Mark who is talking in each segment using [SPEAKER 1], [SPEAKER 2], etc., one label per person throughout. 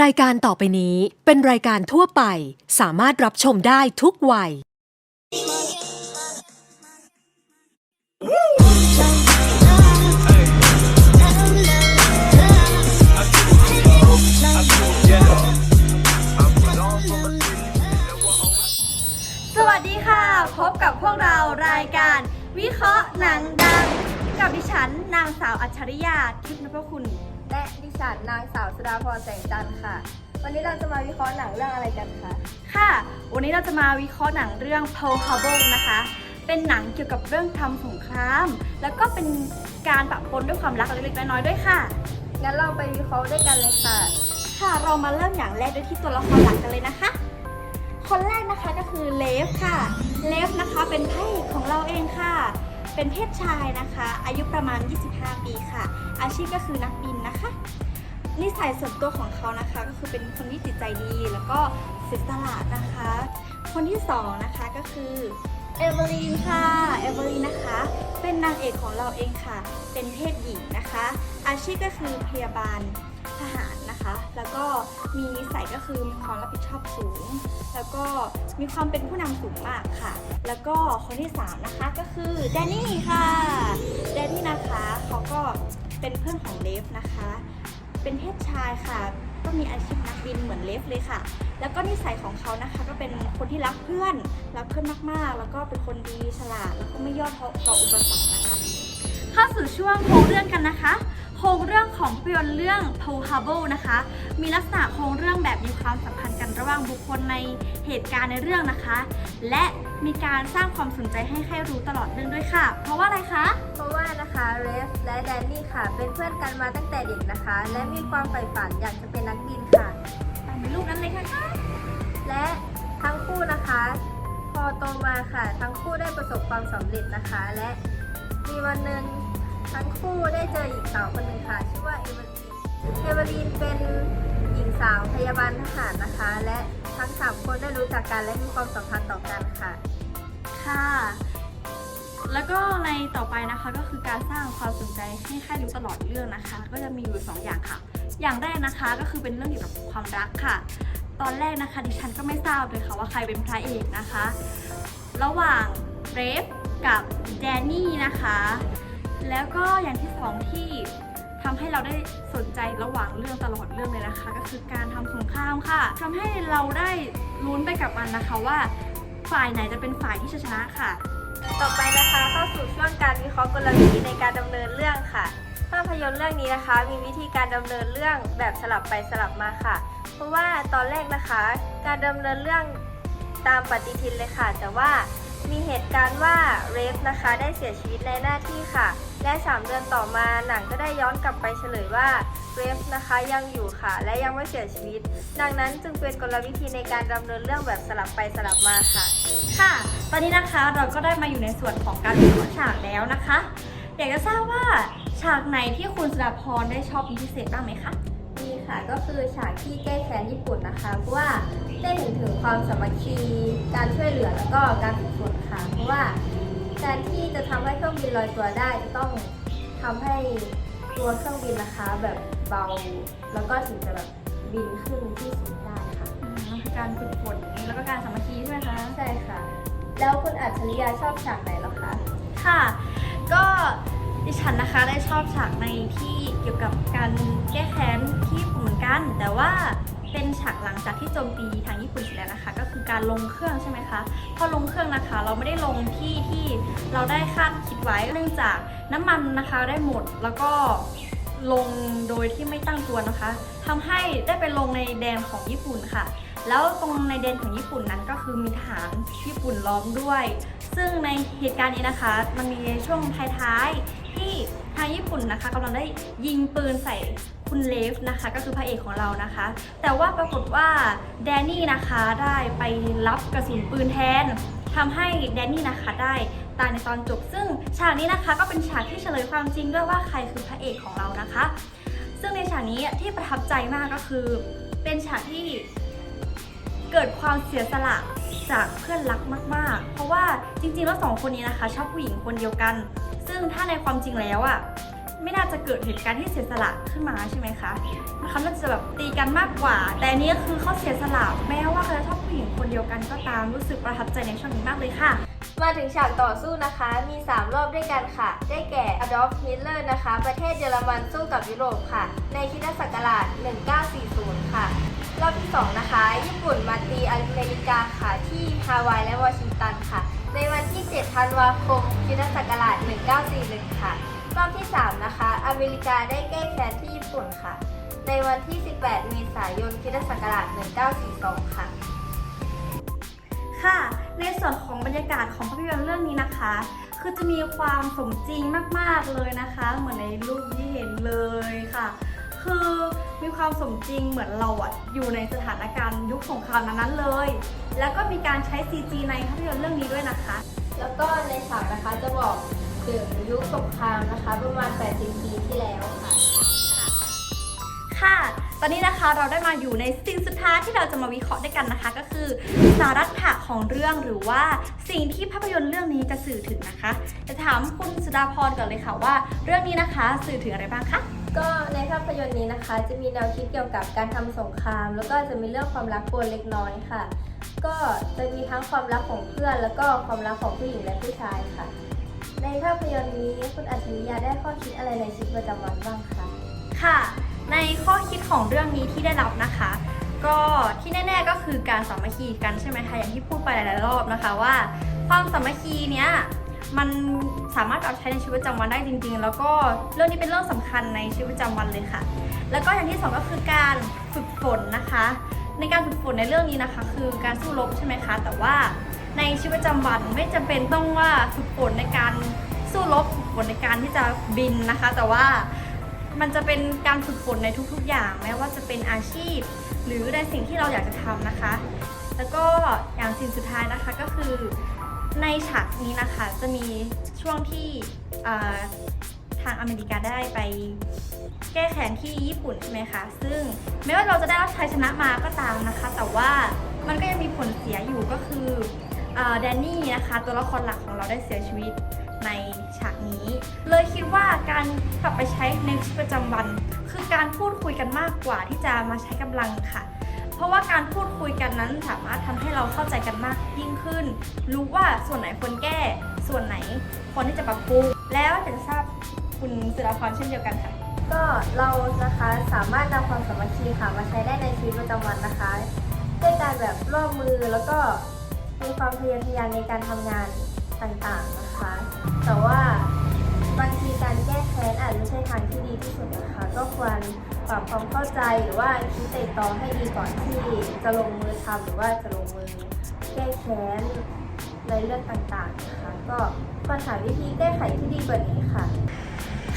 [SPEAKER 1] รายการต่อไปนี้เป็นรายการทั่วไป สามารถรับชมได้ทุกวัย
[SPEAKER 2] สวัสดีค่ะ พบกับพวกเรารายการวิเคราะห์หนังดัง กับดิฉันนางสาวอัจฉริยาทิพย์นพคุณ
[SPEAKER 3] ฉันนางสาวสุดาพรแสงจันทร์ค่ะ วันนี้เราจะมาวิเคราะห์หนังเรื่องอะไรกันคะ
[SPEAKER 2] ค่ะ วันนี้เราจะมาวิเคราะห์หนังเรื่อง Pearl Harbor นะคะ เป็นหนังเกี่ยวกับเรื่องทำสงคราม แล้วก็เป็นการปะปนด้วยความรักเล็กๆน้อยๆด้วยค่ะ
[SPEAKER 3] งั้นเราไปวิเคราะห์ด้วยกันเลยค่ะ
[SPEAKER 2] ค่ะ เรามาเริ่มอย่างแรกด้วยที่ตัวละครหลักกันเลยนะคะ คนแรกนะคะก็คือเลฟค่ะ เลฟนะคะเป็นพระเอกของเราเองค่ะ เป็นเพศชายนะคะ อายุประมาณ 25 ปีค่ะ อาชีพก็คือนักบินนะคะ นิสัยส่วนตัวของเขานะคะ ก็คือเป็นคนที่จิตใจดีแล้วก็เสียสละนะคะ คนที่สองนะคะก็คือเอเวอรีนค่ะเอเวอรีนนะคะ เป็นนางเอกของเราเองค่ะ เป็นเพศหญิงนะคะ อาชีพก็คือพยาบาลทหารนะคะ แล้วก็มีนิสัยก็คือมีความรับผิดชอบสูง แล้วก็มีความเป็นผู้นำสูงมากค่ะ แล้วก็คนที่สามนะคะก็คือแดนนี่ค่ะ แดนนี่นะคะเขาก็เป็นเพื่อนของเลฟนะคะ เป็นเพศชายค่ะ ก็มีอาชีพนักบินเหมือนเลฟเลยค่ะ แล้วก็นิสัยของเขานะคะ ก็เป็นคนที่รักเพื่อนรักเพื่อนมากๆ แล้วก็เป็นคนดีฉลาด แล้วก็ไม่ย่อท้อต่ออุปสรรคนะคะ เข้าสู่ช่วงโครงเรื่องกันนะคะ โครงเรื่องของภาพยนตร์เรื่อง Pearl Harbor นะคะ มีลักษณะโครงเรื่องแบบมีความสัมพันธ์กัน ระหว่างบุคคลในเหตุการณ์ในเรื่องนะคะ และมีการสร้างความสนใจให้ใครรู้ตลอดเรื่องด้วยค่ะ เพราะว่าอะไรคะ
[SPEAKER 3] เพราะว่านะคะเรฟและแดนนี่ค่ะ เป็นเพื่อนกันมาตั้งแต่เด็กนะคะ และมีความใฝ่ฝันอยากจะเป็นนักบินค่ะ
[SPEAKER 2] ตามในรูปนั้นเลยค่ะ
[SPEAKER 3] และทั้งคู่นะคะ พอโตมาค่ะ ทั้งคู่ได้ประสบความสำเร็จนะคะ และมีวันหนึ่งทั้งคู่ได้เจอหญิงสาวคนหนึ่งค่ะ ชื่อว่าเอเวอรีนเอเวอรีนเป็น หญิงสาวพยาบาลทหารนะคะ และทั้งสามคนได้รู้จักกันและมีความสัมพันธ์ต่อกันค่ะ
[SPEAKER 2] ค่ะ แล้วก็ในต่อไปนะคะก็คือการสร้างความสนใจให้ใครรู้ตลอดเรื่องนะคะ ก็จะมีอยู่สองอย่างค่ะ อย่างแรกนะคะก็คือเป็นเรื่องเกี่ยวกับความรักค่ะ ตอนแรกนะคะดิฉันก็ไม่ทราบเลยค่ะว่าใครเป็นพระเอกนะคะ ระหว่างเรฟกับแดนนี่นะคะ แล้วก็อย่างที่สองที่ ทำให้เราได้สนใจระหว่างเรื่องตลอดเรื่องเลยนะคะ ก็คือการทำสงครามค่ะทำให้เราได้ลุ้นไปกับมันนะคะว่า ฝ่ายไหนจะเป็นฝ่ายที่ชนะค่ะ
[SPEAKER 3] ต่อไปนะคะเข้าสู่ช่วงการวิเคราะห์กลวิธีในการดำเนินเรื่องค่ะภาพยนตร์เรื่องนี้นะคะ มีวิธีการดำเนินเรื่องแบบสลับไปสลับมาค่ะ เพราะว่าตอนแรกนะคะ การดำเนินเรื่องตามปฏิทินเลยค่ะ แต่ว่า มีเหตุการณ์ว่าเรฟนะคะได้เสียชีวิตในหน้าที่ค่ะ และ 3 เดือนต่อมาหนังก็ได้ย้อนกลับไปเฉลยว่าเรฟนะคะยังอยู่ค่ะ และยังไม่เสียชีวิต ดังนั้นจึงเป็นกลวิธีในการดำเนินเรื่องแบบสลับไปสลับมาค่ะ
[SPEAKER 2] ค่ะ ตอนนี้นะคะเราก็ได้มาอยู่ในส่วนของการวิเคราะห์ฉากแล้วนะคะ อยากจะทราบว่าฉากไหนที่คุณสุดาพรได้ชอบเป็นพิเศษบ้างไหมคะ
[SPEAKER 3] ค่ะก็คือฉากที่แก้แค้นญี่ปุ่นนะคะเพราะว่าได้เห็นถึงความสามัคคีการช่วยเหลือแล้วก็การฝึกฝนค่ะ เพราะว่าการที่จะทำให้เครื่องบินลอยตัวได้จะต้องทำให้ตัวเครื่องบินนะคะแบบเบา แล้วก็ถึงจะแบบบินขึ้นที่สูงได้ค่ะ
[SPEAKER 2] อืมมันคือการฝึกฝนแล้วก็การสามัคคีใช่ไหมคะ
[SPEAKER 3] ใช่ค่ะ แล้วคุณอัจฉริยะชอบฉากไหนเหรอคะ
[SPEAKER 2] ค่ะ ก็ ดิฉันนะคะได้ชอบฉากในที่เกี่ยวกับการแก้แค้นที่ญี่ปุ่นเหมือนกัน แต่ว่าเป็นฉากหลังจากที่โจมตีทางญี่ปุ่นเสร็จแล้วนะคะ ก็คือการลงเครื่องใช่ไหมคะพอลงเครื่องนะคะ เราไม่ได้ลงที่ที่เราได้คาดคิดไว้เนื่องจากน้ำมันนะคะได้หมดแล้วก็ลงโดยที่ไม่ตั้งตัวนะคะทำให้ได้ไปลงในแดนของญี่ปุ่นค่ะ แล้วตรงในแดนของญี่ปุ่นนั้นก็คือมีทหารญี่ปุ่นล้อมด้วย ซึ่งในเหตุการณ์นี้นะคะ มันมีช่วงท้ายๆ ที่ทางญี่ปุ่นนะคะกำลังได้ยิงปืนใส่คุณเลฟนะคะ ก็คือพระเอกของเรานะคะ แต่ว่าปรากฏว่าแดนนี่นะคะได้ไปรับกระสุนปืนแทนทำให้แดนนี่นะคะได้ตายในตอนจบ ซึ่งฉากนี้นะคะก็เป็นฉากที่เฉลยความจริงด้วยว่าใครคือพระเอกของเรานะคะ ซึ่งในฉากนี้ที่ประทับใจมากก็คือเป็นฉากที่ เกิดความเสียสละจากเพื่อนรักมาก ๆ เพราะว่าจริงๆ แล้วสองคนนี้นะคะ ชอบผู้หญิงคนเดียวกัน ซึ่งถ้าในความจริงแล้วอะ่ะไม่น่าจะเกิดเหตุการณ์ที่เสียสละขึ้นมาใช่ไหมคะเขาน่าจะแบบตีกันมากกว่า แต่นี้ก็คือเขาเสียสละแม้ว่าเขาจะชอบผู้หญิงคนเดียวกันก็ตามรู้สึกประทับใจในช่วงนี้มากเลยค่ะ
[SPEAKER 3] มาถึงฉากต่อสู้นะคะ มี 3 รอบด้วยกันค่ะ ได้แก่ Adolf Hitler นะคะ ประเทศเยอรมันสู้กับยุโรปค่ะ ในคริสตศักราช นะคะ ญี่ปุ่นมาตีอเมริกาค่ะที่ฮาวายและวอชิงตันค่ะ ในวันที่ 7 ธันวาคมคริสตศักราช 1941 ค่ะรอบที่ 3 นะคะ อเมริกาได้แก้แค้นที่ญี่ปุ่นค่ะ ในวันที่ 18 เมษายนคริสตศักราช 1942 ค่ะ
[SPEAKER 2] ค่ะ ในส่วนของบรรยากาศของภาพยนตร์เรื่องนี้นะคะ คือจะมีความสมจริงมาก ๆ เลยนะคะ เหมือนในรูปที่เห็นเลยค่ะ คือมีความสมจริงเหมือนเราอะอยู่ในสถานการณ์ยุคสงครามนั้นๆเลย แล้วก็มีการใช้ CG ในภาพยนตร์เรื่องนี้ด้วยนะคะ
[SPEAKER 3] แล้วก็ในฉากนะคะจะบอกถึงยุคสงครามนะคะ ประมาณ 80 ปีที่แล้วค่ะ
[SPEAKER 2] ค่ะ ตอนนี้นะคะเราได้มาอยู่ในสิ่งสุดท้ายที่เราจะมาวิเคราะห์ด้วยกันนะคะ ก็คือสาระถะของเรื่องหรือว่าสิ่งที่ภาพยนตร์เรื่องนี้จะสื่อถึงนะคะ จะถามคุณสุดาพรก่อนเลยค่ะว่า เรื่องนี้นะคะสื่อถึงอะไรบ้างคะ
[SPEAKER 3] ก็ในภาพยนตร์นี้นะคะ จะมีแนวคิดเกี่ยวกับการทำสงคราม แล้วก็จะมีเรื่องความรักปนเล็กน้อยค่ะ ก็จะมีทั้งความรักของเพื่อน แล้วก็ความรักของผู้หญิงและผู้ชายค่ะ ในภาพยนตร์นี้คุณอัจฉริยะได้ข้อคิดอะไรในชีวิตประจำวันบ้างคะ
[SPEAKER 2] ค่ะ ในข้อคิดของเรื่องนี้ที่ได้รับนะคะ ก็ที่แน่ ๆก็คือการสามัคคีกันใช่ไหมคะอย่างที่พูดไปหลายๆรอบนะคะว่า ความสามัคคีเนี้ย มันสามารถเอาใช้ในชีวิตประจำวันได้จริง ๆ แล้วก็เรื่องนี้เป็นเรื่องสำคัญในชีวิตประจำวันเลยค่ะ แล้วก็อย่างที่สองก็คือการฝึกฝนนะคะ ในการฝึกฝนในเรื่องนี้นะคะ คือการสู้รบใช่ไหมคะ แต่ว่าในชีวิตประจำวันไม่จำเป็นต้องว่าฝึกฝนในการสู้รบฝึกฝนในการที่จะบินนะคะ แต่ว่ามันจะเป็นการฝึกฝนในทุกๆ อย่าง แม้ว่าจะเป็นอาชีพ หรือในสิ่งที่เราอยากจะทำนะคะ แล้วก็อย่างสิ่งสุดท้ายนะคะก็คือ ในฉากนี้นะคะจะมีช่วงที่ทางอเมริกาได้ไปแก้แค้นที่ญี่ปุ่นใช่ไหมคะ ซึ่งแม้ว่าเราจะได้รับชัยชนะมาก็ตามนะคะ แต่ว่ามันก็ยังมีผลเสียอยู่ก็คือแดนนี่นะคะ ตัวละครหลักของเราได้เสียชีวิตในฉากนี้ เลยคิดว่าการกลับไปใช้ในชีวิตประจำวัน คือการพูดคุยกันมากกว่าที่จะมาใช้กำลังค่ะ ราะว่าการพูดคุยกันนั้นสามารถทำให้เราเข้าใจกันมากยิ่งขึ้น รู้ว่าส่วนไหนควรแก้ ส่วนไหนควรที่จะปรับปรุงแล้วจะทราบคุณศิลาพรเช่นเดียวกันค่ะ
[SPEAKER 3] ก็เรานะคะสามารถนำความสามัคคีค่ะมาใช้ได้ในชีวิตประจำวันนะคะด้วยการแบบร่วมมือแล้วก็มีความทะเยอทะยานในการทำงานต่างๆนะคะ แต่ว่าบางทีการแก้แค้นอาจไม่ใช่ทางที่ดีที่สุดนะคะ ก็ควร ปรับความเข้าใจหรือว่าคิดไตร่ตรองให้ดีก่อนที่จะลงมือทำหรือว่าจะลงมือแก้แค้นในเรื่องต่างๆนะคะก็ควรหาวิธีแก้ไขที่ดีกว่านี้ค่ะ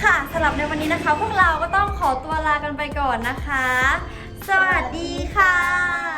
[SPEAKER 2] ค่ะสำหรับในวันนี้นะคะ พวกเราก็ต้องขอตัวลากันไปก่อนนะคะ สวัสดีค่ะ